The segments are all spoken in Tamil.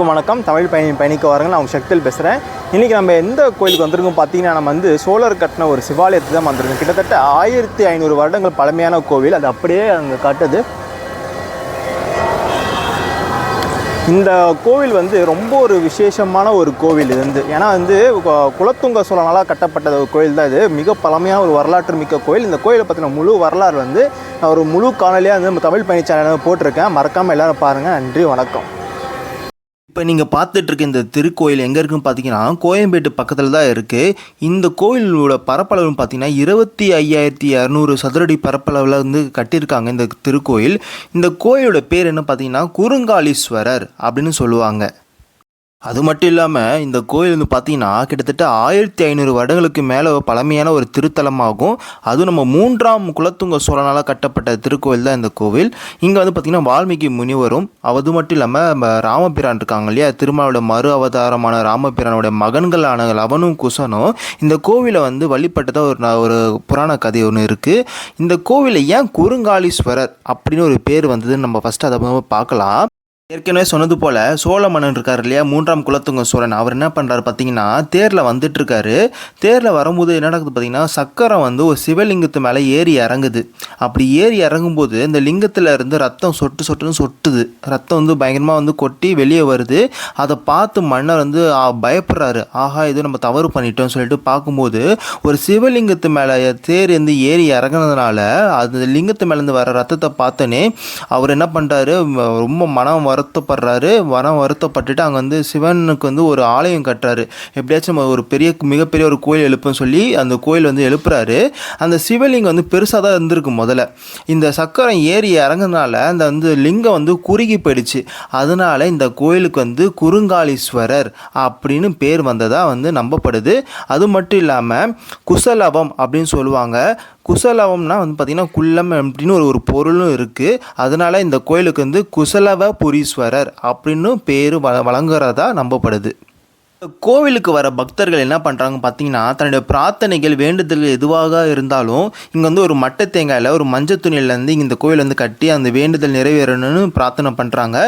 வணக்கம். தமிழ் பயணி பயணிக்க வாருங்க நான் உங்கள் சக்தியில் பேசுகிறேன் இன்றைக்கி நம்ம எந்த கோயிலுக்கு வந்திருக்கோம் பார்த்தீங்கன்னா நம்ம வந்து சோழர் கட்டின ஒரு சிவாலயத்துக்கு தான் வந்திருக்கோம். கிட்டத்தட்ட ஆயிரத்தி ஐநூறு வருடங்கள் பழமையான கோவில். அது அப்படியே அங்கே காட்டுது. இந்த கோவில் வந்து ரொம்ப ஒரு விசேஷமான ஒரு கோவில் இது வந்து. ஏன்னா வந்து குலத்துங்க சோழனால் கட்டப்பட்ட ஒரு கோயில் தான் இது. மிக பழமையான ஒரு வரலாற்று மிக்க கோயில் இந்த கோயிலை பற்றின முழு வரலாறு வந்து நான் ஒரு முழு காணொலியாக வந்து நம்ம தமிழ் பயணி சேனலில் போட்டிருக்கேன். மறக்காமல் எல்லோரும் பாருங்கள் நன்றி வணக்கம். இப்போ நீங்கள் பார்த்துட்ருக்க இந்த திருக்கோயில் எங்கே இருக்குன்னு பார்த்தீங்கன்னா கோயம்பேட்டு பக்கத்தில் தான் இருக்குது இந்த கோயிலோட பரப்பளவுன்னு பார்த்தீங்கன்னா இருபத்தி ஐயாயிரத்தி இரநூறு சதுரடி பரப்பளவில் வந்து கட்டியிருக்காங்க இந்த திருக்கோயில். இந்த கோயிலோட பேர் என்ன பார்த்தீங்கன்னா குறுங்காலீஸ்வரர் அப்படின்னு சொல்லுவாங்க. அது மட்டும் இல்லாமல் இந்த கோயில் வந்து பார்த்தீங்கன்னா கிட்டத்தட்ட ஆயிரத்தி ஐநூறு வருடங்களுக்கு மேலே பழமையான ஒரு திருத்தலமாகும். அதுவும் நம்ம மூன்றாம் குலத்துங்க சோழனால் கட்டப்பட்ட திருக்கோயில் தான் இந்த கோவில். இங்கே வந்து பார்த்திங்கன்னா வால்மீகி முனிவரும் அது மட்டும் இல்லாமல் நம்ம ராமபிரான் இருக்காங்க இல்லையா திருமாவோட மறு அவதாரமான ராமபிரானோட மகன்களான லவனும் குசனும் இந்த கோவிலை வந்து வழிபட்டதாக ஒரு ஒரு புராண கதை ஒன்று இருக்குது இந்த கோவிலை ஏன் குறுங்காலீஸ்வரர் அப்படின்னு ஒரு பேர் வந்ததுன்னு நம்ம ஃபஸ்ட்டு அதை பார்க்கலாம். ஏற்கனவே சொன்னது போல் சோழ மன்னன் இருக்கார் இல்லையா? மூன்றாம் குலத்துங்க சோழன். அவர் என்ன பண்ணுறாரு பார்த்தீங்கன்னா தேரில் வந்துட்டு இருக்காரு தேரில் வரும்போது என்ன நடக்குது பார்த்தீங்கன்னா சக்கரம் வந்து ஒரு சிவலிங்கத்து மேலே ஏறி இறங்குது. அப்படி ஏறி இறங்கும்போது இந்த லிங்கத்தில் இருந்து ரத்தம் சொட்டு சொட்டுன்னு சொட்டுது. ரத்தம் வந்து பயங்கரமாக வந்து கொட்டி வெளியே வருது. அதை பார்த்து மன்னர் வந்து பயப்படுறாரு. ஆஹா இது நம்ம தவறு பண்ணிட்டோம்னு சொல்லிட்டு பார்க்கும்போது ஒரு சிவலிங்கத்து மேலே தேர் வந்து ஏறி இறங்குனதுனால அது லிங்கத்து மேலேருந்து வர ரத்தத்தை பார்த்தோன்னே அவர் என்ன பண்ணுறாரு ரொம்ப மனம் வருத்தப்படுறாரு. மனம் வருத்தப்பட்டுட்டு அங்கே வந்து சிவனுக்கு வந்து ஒரு ஆலயம் கட்டுறாரு. எப்படியாச்சும் ஒரு பெரிய மிகப்பெரிய ஒரு கோயில் எழுப்புன்னு சொல்லி அந்த கோயில் வந்து எழுப்புறாரு. அந்த சிவலிங்கம் வந்து பெருசாக தான் இருந்திருக்கு முதல்ல. இந்த சக்கரம் ஏறி இறங்குனால அந்த வந்து லிங்கம் வந்து குறுகி போயிடுச்சு. அதனால இந்த கோயிலுக்கு வந்து குறுங்காலீஸ்வரர் அப்படின்னு பேர் வந்ததாக வந்து நம்பப்படுது. அது மட்டும் இல்லாமல் குசலவம் அப்படின்னு சொல்லுவாங்க. குசலவம்னா வந்து பார்த்திங்கன்னா குள்ளம் அப்படின்னு ஒரு ஒரு பொருளும் இருக்குது அதனால் இந்த கோயிலுக்கு வந்து குசலவ புரீஸ்வரர் அப்படின்னு பேர் வ வழங்குறதா நம்பப்படுது. கோவிலுக்கு வர பக்தர்கள் என்ன பண்ணுறாங்க பார்த்தீங்கன்னா தன்னுடைய பிரார்த்தனைகள் வேண்டுதல்கள் எதுவாக இருந்தாலும் இங்கே வந்து ஒரு மட்டை தேங்காயில் ஒரு மஞ்சள் துணியிலேருந்து இங்கே இந்த கோவில் வந்து கட்டி அந்த வேண்டுதல் நிறைவேறணும்னு பிரார்த்தனை பண்ணுறாங்க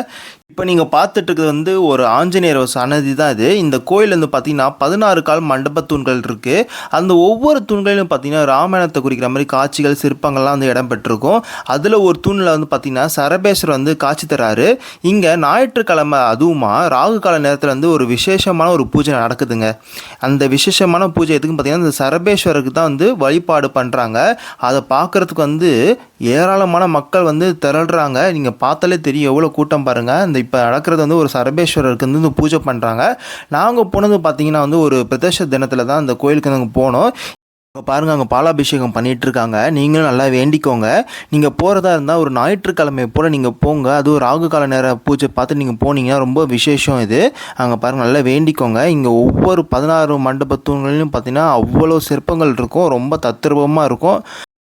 இப்போ நீங்கள் பார்த்துட்டு இருக்கிறது வந்து ஒரு ஆஞ்சநேயர் சன்னதி தான் இது. இந்த கோயில் வந்து பார்த்தீங்கன்னா பதினாறு கால் மண்டப தூண்கள் இருக்குது அந்த ஒவ்வொரு தூண்களிலும் பார்த்தீங்கன்னா ராமாயணத்தை குறிக்கிற மாதிரி காட்சிகள் சிற்பங்கள்லாம் வந்து இடம்பெற்றிருக்கும் அதில் ஒரு தூணில் வந்து பார்த்தீங்கன்னா சரபேஸ்வரர் வந்து காட்சி தராரு. இங்கே ஞாயிற்றுக்கிழமை அதுவுமா ராகு கால நேரத்தில் வந்து ஒரு விசேஷமான ஒரு பூஜை நடக்குதுங்க. அந்த விசேஷமான பூஜை எதுக்குன்னு பார்த்தீங்கன்னா இந்த சரபேஸ்வரருக்கு தான் வந்து வழிபாடு பண்ணுறாங்க அதை பார்க்குறதுக்கு வந்து ஏராளமான மக்கள் வந்து திரள்றாங்க. நீங்கள் பார்த்தாலே தெரியும் எவ்வளோ கூட்டம் பாருங்கள் இந்த இப்போ நடக்கிறது வந்து ஒரு சரபேஸ்வரருக்கு வந்து பூஜை பண்ணுறாங்க நாங்கள் போனது பார்த்தீங்கன்னா வந்து ஒரு பிரதேச தினத்தில் தான் அந்த கோயிலுக்கு நாங்கள் போனோம். இப்போ பாருங்கள் அங்கே பாலாபிஷேகம் பண்ணிட்டு இருக்காங்க நீங்களும் நல்லா வேண்டிக்கோங்க. நீங்கள் போகிறதா இருந்தால் ஒரு ஞாயிற்றுக்கிழமை போல் நீங்கள் போங்க. அதுவும் ராகு கால நேர பூஜை பார்த்து நீங்கள் போனீங்கன்னா ரொம்ப விசேஷம் இது. அங்கே பாருங்கள் நல்லா வேண்டிக்கோங்க. இங்கே ஒவ்வொரு பதினாறு மண்டப பார்த்தீங்கன்னா அவ்வளோ சிற்பங்கள் இருக்கும். ரொம்ப தத்ரூபமாக இருக்கும்.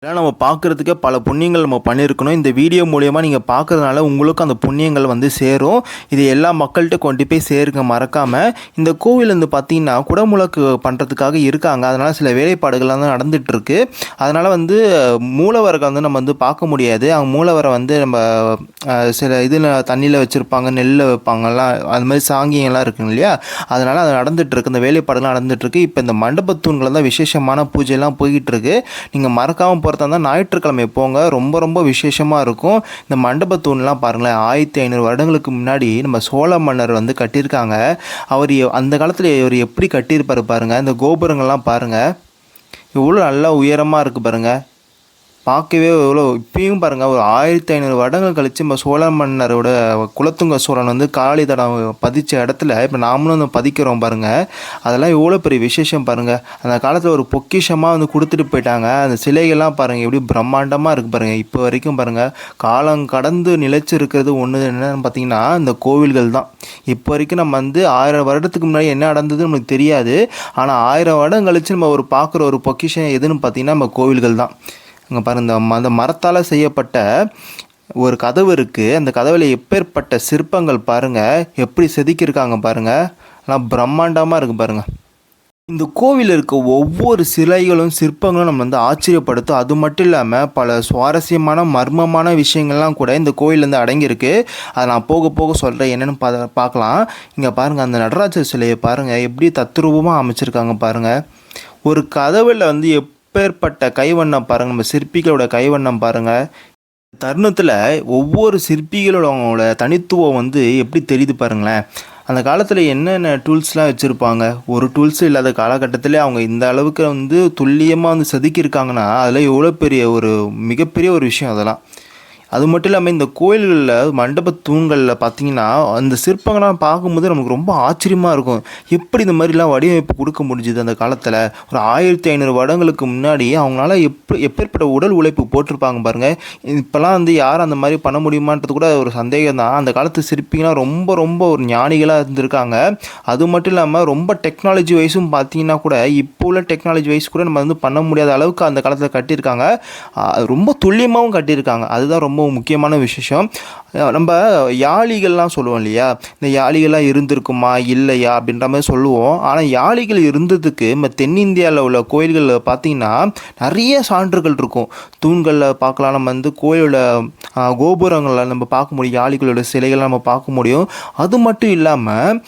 இதெல்லாம் நம்ம பார்க்குறதுக்கே பல புண்ணியங்கள் நம்ம பண்ணியிருக்கணும். இந்த வீடியோ மூலயமா நீங்கள் பார்க்குறதுனால உங்களுக்கும் அந்த புண்ணியங்கள் வந்து சேரும். இது எல்லா மக்கள்கிட்ட கொண்டு போய் சேருங்க மறக்காமல் இந்த கோவில் வந்து பார்த்தீங்கன்னா குடமுழக்கு பண்ணுறதுக்காக இருக்காங்க. அதனால் சில வேலைப்பாடுகள்லாம் தான் நடந்துகிட்ருக்கு அதனால் வந்து மூலவரை வந்து நம்ம வந்து பார்க்க முடியாது. அவங்க மூலவரை வந்து நம்ம சில இதில் தண்ணியில் வச்சுருப்பாங்க நெல்லில் வைப்பாங்கலாம் அது மாதிரி சாங்கியங்கள்லாம் இருக்குங்க இல்லையா? அதனால் அது நடந்துகிட்ருக்கு இந்த வேலைப்பாடுகள்லாம் நடந்துகிட்ருக்கு இப்போ இந்த மண்டபத்தூண்கள் தான் விசேஷமான பூஜையெல்லாம் போய்கிட்டு இருக்கு நீங்கள் மறக்காமல் போகிறதா இருந்தால் ஞாயிற்றுக்கிழமை போங்க ரொம்ப ரொம்ப விசேஷமாக இருக்கும். இந்த மண்டபத்தூண்லாம் பாருங்களேன் ஆயிரத்தி ஐநூறு வருடங்களுக்கு முன்னாடி நம்ம சோழ மன்னர் வந்து கட்டியிருக்காங்க. அவர் அந்த காலத்தில் இவர் எப்படி கட்டியிருப்பாரு பாருங்கள் இந்த கோபுரங்கள்லாம் பாருங்கள் இவ்வளோ நல்லா உயரமாக இருக்குது பாருங்கள் பார்க்கவே எவ்வளோ இப்பயும் பாருங்கள் ஒரு ஆயிரத்தி ஐநூறு வருடங்கள் கழித்து நம்ம சோழ மன்னரோட குலத்துங்க சோழன் வந்து காளி தடம் பதித்த இடத்துல இப்போ நாமளும் வந்து பதிக்கிறோம் பாருங்கள் அதெல்லாம் எவ்வளோ பெரிய விசேஷம் பாருங்கள் அந்த காலத்தில் ஒரு பொக்கிஷமாக வந்து கொடுத்துட்டு போயிட்டாங்க. அந்த சிலைகள்லாம் பாருங்கள் எப்படி பிரம்மாண்டமாக இருக்குது பாருங்கள் இப்போ வரைக்கும் பாருங்கள் காலம் கடந்து நிலைச்சு இருக்கிறது ஒன்று என்னன்னு பார்த்தீங்கன்னா இந்த கோவில்கள் தான். இப்போ வரைக்கும் நம்ம வந்து ஆயிரம் வருடத்துக்கு முன்னாடி என்ன நடந்தது நமக்கு தெரியாது. ஆனால் ஆயிரம் வருடம் கழித்து நம்ம ஒரு பார்க்குற ஒரு பொக்கிஷம் எதுன்னு பார்த்தீங்கன்னா நம்ம கோவில்கள் தான். அங்கே பாருங்க இந்த ம- அந்த மரத்தால் செய்யப்பட்ட ஒரு கதவு இருக்குது அந்த கதவில் எப்பேற்பட்ட சிற்பங்கள் பாருங்கள் எப்படி செதுக்கியிருக்காங்க பாருங்கள் ஆனால் பிரம்மாண்டமாக இருக்குது பாருங்கள் இந்த கோவிலில் இருக்க ஒவ்வொரு சிலைகளும் சிற்பங்களும் நம்ம வந்து ஆச்சரியப்படுத்தும். அது மட்டும் இல்லாமல் பல சுவாரஸ்யமான மர்மமான விஷயங்கள்லாம் கூட இந்த கோவிலேருந்து அடங்கியிருக்கு. அதை நான் போக போக சொல்கிறேன் என்னென்னு பா பார்க்கலாம். இங்கே பாருங்கள் அந்த நடராஜர் சிலையை பாருங்கள் எப்படி தத்ரூபமாக அமைச்சிருக்காங்க பாருங்கள் ஒரு கதவில் வந்து எப் எப்பேற்பட்ட கைவண்ணம் பாருங்கள் நம்ம சிற்பிகளோட கைவண்ணம் பாருங்கள் தருணத்தில் ஒவ்வொரு சிற்பிகளோட தனித்துவம் வந்து எப்படி தெரியுது பாருங்களேன். அந்த காலத்தில் என்னென்ன டூல்ஸ்லாம் வச்சுருப்பாங்க? ஒரு டூல்ஸ் இல்லாத காலகட்டத்திலே அவங்க இந்த அளவுக்கு வந்து துல்லியமாக வந்து செதுக்கியிருக்காங்கன்னா அதில் எவ்வளோ பெரிய ஒரு மிகப்பெரிய ஒரு விஷயம் அதெல்லாம். அது மட்டும் இல்லாமல் இந்த கோயில்களில் மண்டப தூண்களில் பார்த்தீங்கன்னா அந்த சிற்பங்கள்லாம் பார்க்கும்போது நமக்கு ரொம்ப ஆச்சரியமாக இருக்கும். எப்படி இந்த மாதிரிலாம் வடிவமைப்பு கொடுக்க முடிஞ்சுது அந்த காலத்தில்? ஒரு ஆயிரத்தி ஐநூறு வருடங்களுக்கு முன்னாடி அவங்களால எப்படி எப்பேற்பட்ட உடல் உழைப்பு போட்டிருப்பாங்க பாருங்கள் இப்போல்லாம் வந்து யாரும் அந்த மாதிரி பண்ண முடியுமான்றது கூட ஒரு சந்தேகம் தான் அந்த காலத்து சிற்பிங்களாம் ரொம்ப ரொம்ப ஒரு ஞானிகளாக இருந்திருக்காங்க. அது மட்டும் இல்லாமல் ரொம்ப டெக்னாலஜி வைஸும் பார்த்தீங்கன்னா கூட இப்போ உள்ள டெக்னாலஜி வைஸ் கூட நம்ம வந்து பண்ண முடியாத அளவுக்கு அந்த காலத்தில் கட்டியிருக்காங்க. ரொம்ப துல்லியமாகவும் கட்டியிருக்காங்க. அதுதான் ரொம்ப முக்கியமான விசேஷம். நம்ம யாளிகள்லாம் சொல்லுவோம் இல்லையா? இந்த யாளிகள்லாம் இருந்திருக்குமா? இல்லையா? அப்படின்ற மாதிரி சொல்லுவோம். ஆனால் யாளிகள் இருந்ததுக்கு நம்ம தென்னிந்தியாவில் உள்ள கோயில்களில் பார்த்தீங்கன்னா நிறைய சான்றுகள் இருக்கும். தூண்களில் பார்க்கலாம் நம்ம வந்து கோயிலோட கோபுரங்களில் நம்ம பார்க்க முடியும். யாளிகளோட சிலைகளை நம்ம பார்க்க முடியும். அது மட்டும் இல்லாமல்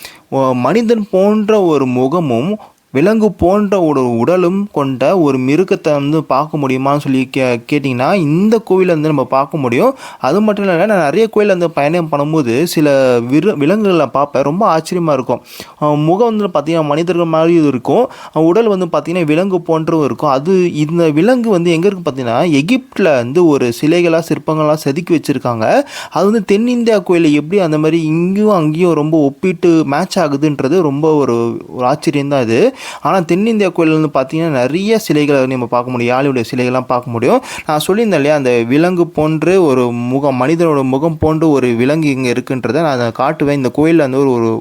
மனிதன் போன்ற ஒரு முகமும் விலங்கு போன்ற ஒரு உடலும் கொண்ட ஒரு மிருகத்தை வந்து பார்க்க முடியுமான்னு சொல்லி கே கேட்டிங்கன்னா இந்த கோவிலில் வந்து நம்ம பார்க்க முடியும். அது மட்டும் இல்லை நான் நிறைய கோயிலில் வந்து பயணம் பண்ணும்போது சில விரு விலங்குகளை பார்ப்பேன். ரொம்ப ஆச்சரியமாக இருக்கும். முகம் வந்து பார்த்திங்கன்னா மனிதர்கள் மாதிரி இது இருக்கும் உடல் வந்து பார்த்திங்கன்னா விலங்கு போன்றவும் இருக்கும். அது இந்த விலங்கு வந்து எங்கே இருக்குது பார்த்தீங்கன்னா எகிப்டில் வந்து ஒரு சிலைகளாக சிற்பங்களாக செதுக்கி வச்சுருக்காங்க. அது வந்து தென்னிந்தியா கோயிலில் எப்படி அந்த மாதிரி இங்கேயும் அங்கேயும் ரொம்ப ஒப்பிட்டு மேட்ச் ஆகுதுன்றது ரொம்ப ஒரு ஒரு ஆச்சரியம் தான் இது ஆனால் தென்னிந்தியா கோயிலில் வந்து பார்த்தீங்கன்னா நிறைய சிலைகளை வந்து நம்ம பார்க்க முடியும். யாழியுடைய சிலைகள்லாம் பார்க்க முடியும். நான் சொல்லியிருந்தேன் இல்லையா அந்த விலங்கு போன்று ஒரு முகம் மனிதனோட முகம் போன்று ஒரு விலங்கு இங்கே இருக்குன்றதை நான் அதை காட்டுவேன். இந்த கோயிலில் வந்து ஒரு ஒரு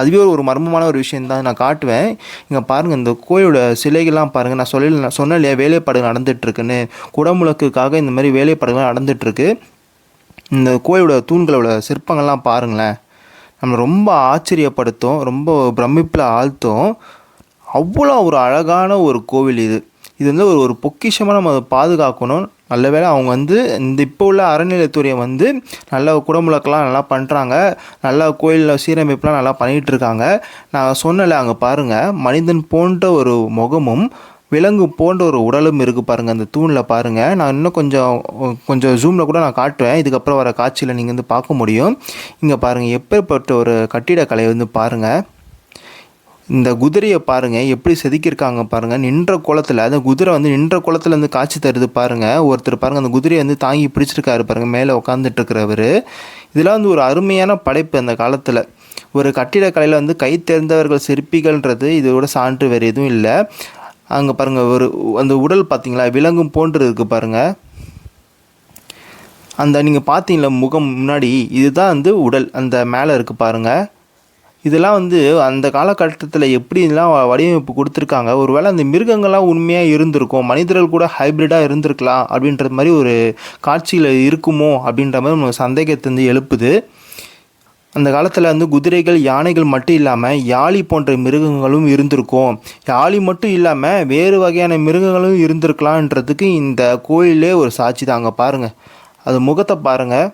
அதுவே ஒரு மர்மமான ஒரு விஷயம் தான் நான் காட்டுவேன். இங்கே பாருங்கள் இந்த கோயிலோட சிலைகள்லாம் பாருங்கள் நான் சொல்லி நான் சொன்னேன் இல்லையா வேலைப்பாடுகள் நடந்துகிட்ருக்குன்னு குடமுழக்குக்காக இந்த மாதிரி வேலைப்பாடுகள்லாம் நடந்துகிட்ருக்கு இந்த கோயிலோட தூண்களோட சிற்பங்கள்லாம் பாருங்களேன். நம்ம ரொம்ப ஆச்சரியப்படுத்தும் ரொம்ப பிரமிப்பில் ஆழ்த்தும். அவ்வளோ ஒரு அழகான ஒரு கோவில் இது. இது வந்து ஒரு ஒரு பொக்கிஷமாக நம்ம அதை பாதுகாக்கணும். நல்ல வேளை அவங்க வந்து இந்த இப்போ உள்ள அறநிலைத்துறையை வந்து நல்ல குடமுழக்கெல்லாம் நல்லா பண்ணுறாங்க நல்லா கோயிலில் சீரமைப்புலாம் நல்லா பண்ணிகிட்டு இருக்காங்க நான் சொன்னல அங்கே பாருங்கள் மனிதன் போன்ற ஒரு முகமும் விலங்கு போன்ற ஒரு உடலும் இருக்குது பாருங்கள் அந்த தூணில் பாருங்கள் நான் இன்னும் கொஞ்சம் கொஞ்சம் ஜூமில் கூட நான் காட்டுவேன். இதுக்கப்புறம் வர காட்சியில் நீங்கள் வந்து பார்க்க முடியும். இங்கே பாருங்கள் எப்பேற்பட்ட ஒரு கட்டிடக்கலை வந்து பாருங்கள் இந்த குதிரையை பாருங்கள் எப்படி செதுக்கியிருக்காங்க பாருங்கள் நின்ற குளத்தில் அந்த குதிரை வந்து நின்ற குளத்துலேருந்து காட்சி தருது பாருங்கள் ஒருத்தர் பாருங்கள் அந்த குதிரையை வந்து தாங்கி பிடிச்சிருக்காரு பாருங்கள் மேலே உட்காந்துட்டுருக்கிறவர் இதெல்லாம் வந்து ஒரு அருமையான படைப்பு அந்த காலத்தில். ஒரு கட்டிடக்கலையில் வந்து கை தேர்ந்தவர்கள் சிற்பிகள்ன்றது இதோட சான்று வேறு எதுவும் இல்லை. அங்கே பாருங்கள் ஒரு அந்த உடல் பார்த்தீங்களா விலங்கும் போன்று இருக்குது பாருங்கள் அந்த நீங்கள் பார்த்தீங்களா முகம் முன்னாடி இதுதான் வந்து உடல் அந்த மேலே இருக்குது பாருங்கள் இதெல்லாம் வந்து அந்த காலகட்டத்தில் எப்படிலாம் வடிவமைப்பு கொடுத்துருக்காங்க? ஒருவேளை அந்த மிருகங்கள்லாம் உண்மையாக இருந்திருக்கும் மனிதர்கள் கூட ஹைப்ரிடாக இருந்திருக்கலாம் அப்படின்றது மாதிரி ஒரு காட்சியில் இருக்குமோ அப்படின்ற மாதிரி நமக்கு சந்தேகத்தை வந்து எழுப்புது. அந்த காலத்தில் வந்து குதிரைகள் யானைகள் மட்டும் இல்லாமல் யாழி போன்ற மிருகங்களும் இருந்திருக்கும். யாழி மட்டும் இல்லாமல் வேறு வகையான மிருகங்களும் இருந்திருக்கலான்றதுக்கு இந்த கோயிலே ஒரு சாட்சி தாங்க பாருங்கள் அது முகத்தை பாருங்கள்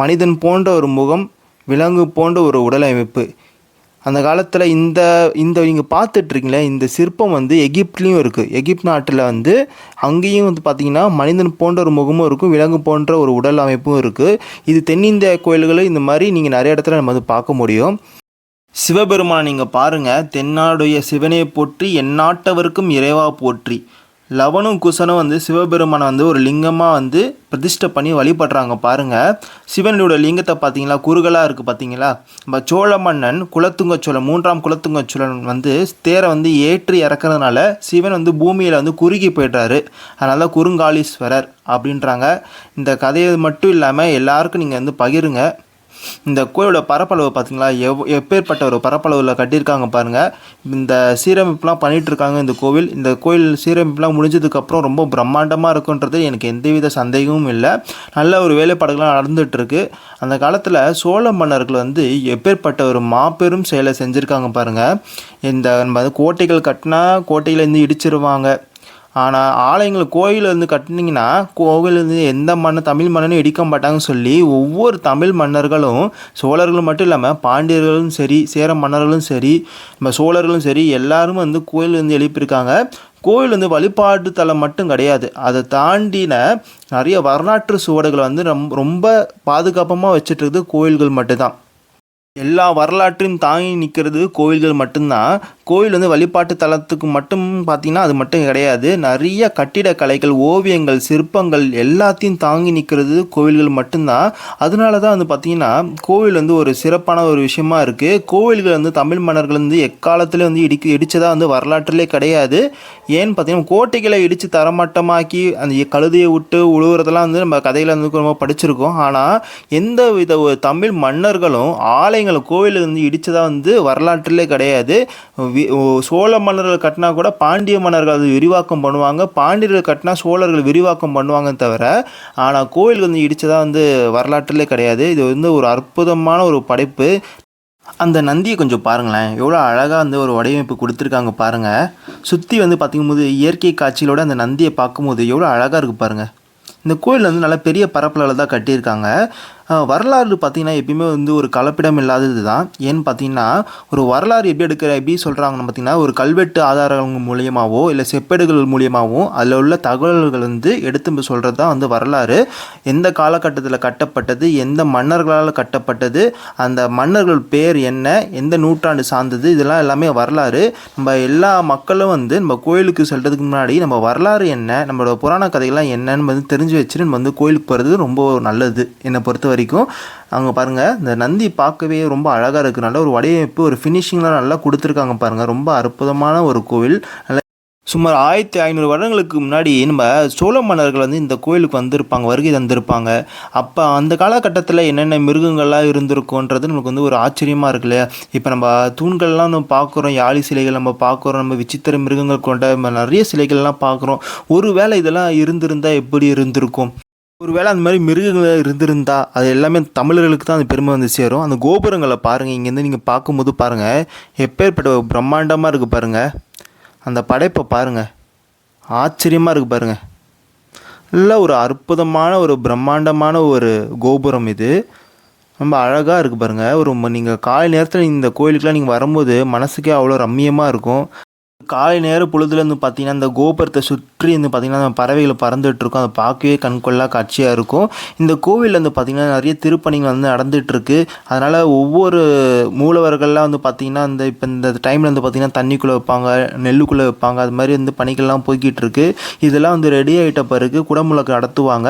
மனிதன் போன்ற ஒரு முகம் விலங்கு போன்ற ஒரு உடல் அமைப்பு. அந்த காலத்தில் இந்த இந்த நீங்கள் பார்த்துட்ருக்கீங்களே இந்த சிற்பம் வந்து எகிப்ட்லேயும் இருக்குது எகிப்த் நாட்டில் வந்து அங்கேயும் வந்து பார்த்திங்கன்னா மனிதன் போன்ற ஒரு முகமும் இருக்கும் விலங்கு போன்ற ஒரு உடல் அமைப்பும் இருக்குது இது தென்னிந்திய கோயில்களில் இந்த மாதிரி நீங்கள் நிறைய இடத்துல நம்ம வந்து பார்க்க முடியும். சிவபெருமான் நீங்கள் பாருங்கள் தென்னாடுடைய சிவனை போற்றி எந்நாட்டவருக்கும் இறைவா போற்றி. லவனும் குசனும் வந்து சிவபெருமானை வந்து ஒரு லிங்கமாக வந்து பிரதிஷ்டை பண்ணி வழிபடுறாங்க பாருங்கள் சிவனுடைய லிங்கத்தை பார்த்தீங்களா? குறுகலாக இருக்குது பார்த்தீங்களா? நம்ம சோழ மன்னன் குலத்துங்க சோழன் மூன்றாம் குலத்துங்க சோழன் வந்து தேரை வந்து ஏற்றி இறக்குறதுனால சிவன் வந்து பூமியில் வந்து குறுகி போய்ட்றாரு. அதனால குறுங்காலீஸ்வரர் அப்படின்றாங்க. இந்த கதையை மட்டும் இல்லாமல் எல்லாருக்கும் நீங்கள் வந்து பகிருங்க. இந்த கோயிலோட பரப்பளவு பார்த்தீங்களா எவ் எப்பேற்பட்ட ஒரு பரப்பளவில் கட்டியிருக்காங்க பாருங்கள் இந்த சீரமைப்புலாம் பண்ணிகிட்ருக்காங்க இந்த கோவில். இந்த கோயில் சீரமைப்புலாம் முடிஞ்சதுக்கப்புறம் ரொம்ப பிரம்மாண்டமாக இருக்குன்றது எனக்கு எந்தவித சந்தேகமும் இல்லை. நல்ல ஒரு வேலைப்பாடுகள்லாம் நடந்துகிட்ருக்கு அந்த காலத்தில் சோழ மன்னர்கள் வந்து எப்பேற்பட்ட ஒரு மாபெரும் செயலை செஞ்சுருக்காங்க பாருங்கள் இந்த நம்ம கோட்டைகள் கட்டினா கோட்டையிலேருந்து இடிச்சிருவாங்க. ஆனால் ஆலயங்கள் கோயிலேருந்து கட்டினீங்கன்னா கோவிலேருந்து எந்த மன்ன தமிழ் மன்னனும் இடிக்க மாட்டாங்கன்னு சொல்லி ஒவ்வொரு தமிழ் மன்னர்களும் சோழர்கள் மட்டும் இல்லாமல் பாண்டியர்களும் சரி சேர மன்னர்களும் சரி நம்ம சோழர்களும் சரி எல்லாரும் வந்து கோயிலேருந்து வந்து எழுப்பியிருக்காங்க. கோயில் வந்து வழிபாட்டு தலம் மட்டும் கிடையாது. அதை தாண்டின நிறைய வரலாற்று சுவடுகளை வந்து ரொம்ப ரொம்ப பாதுகாப்பமாக வச்சுட்டு கோயில்கள் மட்டும்தான். எல்லா வரலாற்றையும் தாங்கி நிற்கிறது கோயில்கள் மட்டும்தான். கோயில் வந்து வழிபாட்டு தலத்துக்கு மட்டும் பார்த்தீங்கன்னா அது மட்டும் கிடையாது. நிறைய கட்டிடக்கலைகள் ஓவியங்கள் சிற்பங்கள் எல்லாத்தையும் தாங்கி நிற்கிறது கோவில்கள் மட்டும்தான். அதனால தான் வந்து பார்த்திங்கன்னா கோவில் வந்து ஒரு சிறப்பான ஒரு விஷயமா இருக்குது கோவில்கள் வந்து தமிழ் மன்னர்கள் வந்து எக்காலத்துலேயும் வந்து இடிக்க இடித்ததாக வந்து வரலாற்றிலே கிடையாது. ஏன்னு பார்த்தீங்கன்னா கோட்டைகளை இடித்து தரமட்டமாக்கி அந்த கழுதையை விட்டு உழுவுறதெல்லாம் வந்து நம்ம கதையில் வந்து ரொம்ப படிச்சிருக்கோம். ஆனால் எந்த வித ஒரு தமிழ் மன்னர்களும் ஆலயங்களை கோவில் வந்து இடித்ததாக வந்து வரலாற்றிலே கிடையாது. சோழ மன்னர்கள் கட்டினா கூட பாண்டிய மன்னர்கள் அது விரிவாக்கம் பண்ணுவாங்க. பாண்டியர்கள் கட்டினா சோழர்கள் விரிவாக்கம் பண்ணுவாங்க தவிர ஆனால் கோவில் வந்து இடித்ததாக வந்து வரலாற்றிலே கிடையாது. இது வந்து ஒரு அற்புதமான ஒரு படைப்பு. அந்த நந்தியை கொஞ்சம் பாருங்களேன். எவ்வளோ அழகாக வந்து ஒரு வடிவமைப்பு கொடுத்துருக்காங்க பாருங்கள் சுற்றி வந்து பார்த்திங்கும்போது இயற்கை காட்சிகளோட அந்த நந்தியை பார்க்கும்போது எவ்வளோ அழகாக இருக்குது பாருங்கள் இந்த கோயில் வந்து நல்லா பெரிய பரப்பளவில் தான் கட்டியிருக்காங்க. வரலாறு பார்த்திங்கன்னா எப்பயுமே வந்து ஒரு கலப்பிடம் இல்லாதது தான். ஏன்னு பார்த்தீங்கன்னா ஒரு வரலாறு எப்படி எடுக்கிற எப்படி சொல்கிறாங்கன்னு பார்த்தீங்கன்னா ஒரு கல்வெட்டு ஆதாரங்கள் மூலியமாகவோ இல்லை செப்பேடுகள் மூலியமாகவோ அதில் உள்ள தகவல்கள் வந்து எடுத்து சொல்கிறது தான் வந்து வரலாறு. எந்த காலகட்டத்தில் கட்டப்பட்டது எந்த மன்னர்களால் கட்டப்பட்டது அந்த மன்னர்கள் பேர் என்ன எந்த நூற்றாண்டு சார்ந்தது இதெல்லாம் எல்லாமே வரலாறு. நம்ம எல்லா மக்களும் வந்து நம்ம கோயிலுக்கு செல்கிறதுக்கு முன்னாடி நம்ம வரலாறு என்ன நம்மளோட புராண கதைகள்லாம் என்னன்னு வந்து தெரிஞ்சு வச்சுட்டு நம்ம வந்து கோயிலுக்கு போகிறது ரொம்ப நல்லது என்னை பொறுத்தவரை வரைக்கும் அங்கே பாருங்கள் இந்த நந்தி பார்க்கவே ரொம்ப அழகாக இருக்குது நல்ல ஒரு வடிவமைப்பு ஒரு ஃபினிஷிங்லாம் நல்லா கொடுத்துருக்காங்க பாருங்கள் ரொம்ப அற்புதமான ஒரு கோவில். நல்லா சுமார் ஆயிரத்தி ஐநூறு வருடங்களுக்கு முன்னாடி நம்ம சோழ மன்னர்கள் வந்து இந்த கோயிலுக்கு வந்திருப்பாங்க வருகை தந்திருப்பாங்க. அப்போ அந்த காலகட்டத்தில் என்னென்ன மிருகங்கள்லாம் இருந்திருக்குன்றது நமக்கு வந்து ஒரு ஆச்சரியமாக இருக்கு இல்லையா? இப்போ நம்ம தூண்கள்லாம் நம்ம பார்க்குறோம் யாழி சிலைகள் நம்ம பார்க்குறோம் நம்ம விசித்திர மிருகங்கள் கொண்ட நம்ம நிறைய சிலைகள்லாம் பார்க்குறோம். ஒரு வேளை இதெல்லாம் இருந்திருந்தால் எப்படி இருந்திருக்கும்? ஒருவேளை அந்த மாதிரி மிருகங்கள் இருந்திருந்தா அது எல்லாமே தமிழர்களுக்கு தான் அந்த பெருமை வந்து சேரும். அந்த கோபுரங்களை பாருங்கள் இங்கேருந்து நீங்கள் பார்க்கும்போது பாருங்கள் எப்பேற்பட்ட ஒரு பிரம்மாண்டமாக இருக்குது பாருங்கள் அந்த படைப்பை பாருங்கள் ஆச்சரியமாக இருக்குது பாருங்கள் நல்ல ஒரு அற்புதமான ஒரு பிரம்மாண்டமான ஒரு கோபுரம் இது. ரொம்ப அழகாக இருக்குது பாருங்கள் ஒரு நீங்கள் காலை நேரத்தில் இந்த கோயிலுக்கெலாம் நீங்கள் வரும்போது மனசுக்கே அவ்வளோ ரம்மியமாக இருக்கும். காலை நேர பொழுதுல இருந்து பார்த்தீங்கன்னா இந்த கோபுரத்தை சுற்றி வந்து பார்த்திங்கன்னா நம்ம பறவைகள் பறந்துட்டு இருக்கும் அதை பார்க்கவே கண்கொள்ளா காட்சியாக இருக்கும். இந்த கோவிலில் வந்து பார்த்திங்கன்னா நிறைய திருப்பணிகள் வந்து நடந்துகிட்ருக்கு அதனால் ஒவ்வொரு மூலவர்கள்லாம் வந்து பார்த்திங்கன்னா இந்த இப்போ இந்த டைமில் வந்து பார்த்திங்கன்னா தண்ணிக்குள்ளே வைப்பாங்க நெல்லுக்குள்ளே வைப்பாங்க. அது மாதிரி வந்து பணிகள்லாம் போய்கிட்டு இருக்கு இதெல்லாம் வந்து ரெடி ஆகிட்ட பிறகு குடமுழக்கு நடத்துவாங்க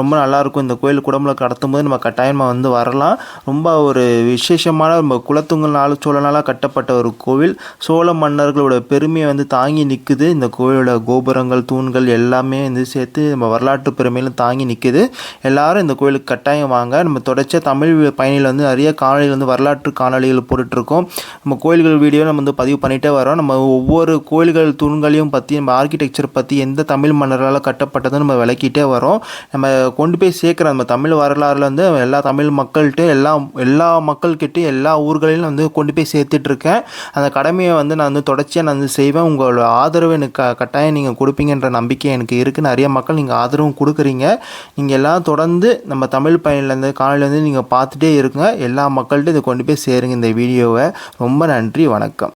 ரொம்ப நல்லாயிருக்கும். இந்த கோயில் குடமுழக்கு நடத்தும் போது நம்ம கட்டாயமாக வந்து வரலாம். ரொம்ப ஒரு விசேஷமான நம்ம குலத்துங்கனால சோழனால் கட்டப்பட்ட ஒரு கோவில். சோழ மன்னர்களோட பெருமையை வந்து தாங்கி நிற்குது இந்த கோயிலோட கோபுரங்கள் தூண்கள் எல்லாமே வந்து சேர்த்து நம்ம வரலாற்று பெருமையிலும் தாங்கி நிற்குது எல்லாரும் இந்த கோயிலுக்கு கட்டாயம் வாங்க. நம்ம தொடர்ச்சியாக தமிழ் பயணிகள் வந்து நிறைய காணொலிகள் வந்து வரலாற்று காணொலிகள் போட்டுட்ருக்கோம். நம்ம கோயில்கள் வீடியோ நம்ம வந்து பதிவு பண்ணிகிட்டே வரோம். நம்ம ஒவ்வொரு கோயில்கள் தூண்களையும் பற்றி நம்ம ஆர்கிடெக்சர் பற்றி எந்த தமிழ் மன்னரால் கட்டப்பட்டதும் நம்ம விளக்கிட்டே வரோம். நம்ம கொண்டு போய் சேர்க்குற நம்ம தமிழ் வரலாறுல வந்து எல்லா தமிழ் மக்கள்கிட்ட எல்லா எல்லா மக்கள்கிட்டையும் எல்லா ஊர்களிலும் வந்து கொண்டு போய் சேர்த்துட்ருக்கேன். அந்த கடமையை வந்து நான் வந்து தொடர்ச்சியாக நான் வந்து செய்வேன். உங்களோட ஆதரவு எனக்கு க- கட்டாயம் நீங்கள் கொடுப்பீங்கன்ற நம்பிக்கை எனக்கு இருக்குது நிறைய மக்கள் நீங்கள் ஆதரவும் கொடுக்குறீங்க. நீங்கள் எல்லாம் தொடர்ந்து நம்ம தமிழ் பயனிலேருந்து காலையிலேருந்து நீங்கள் பார்த்துட்டே இருங்க. எல்லா மக்கள்கிட்ட இதை கொண்டு போய் சேருங்க இந்த வீடியோவை. ரொம்ப நன்றி வணக்கம்.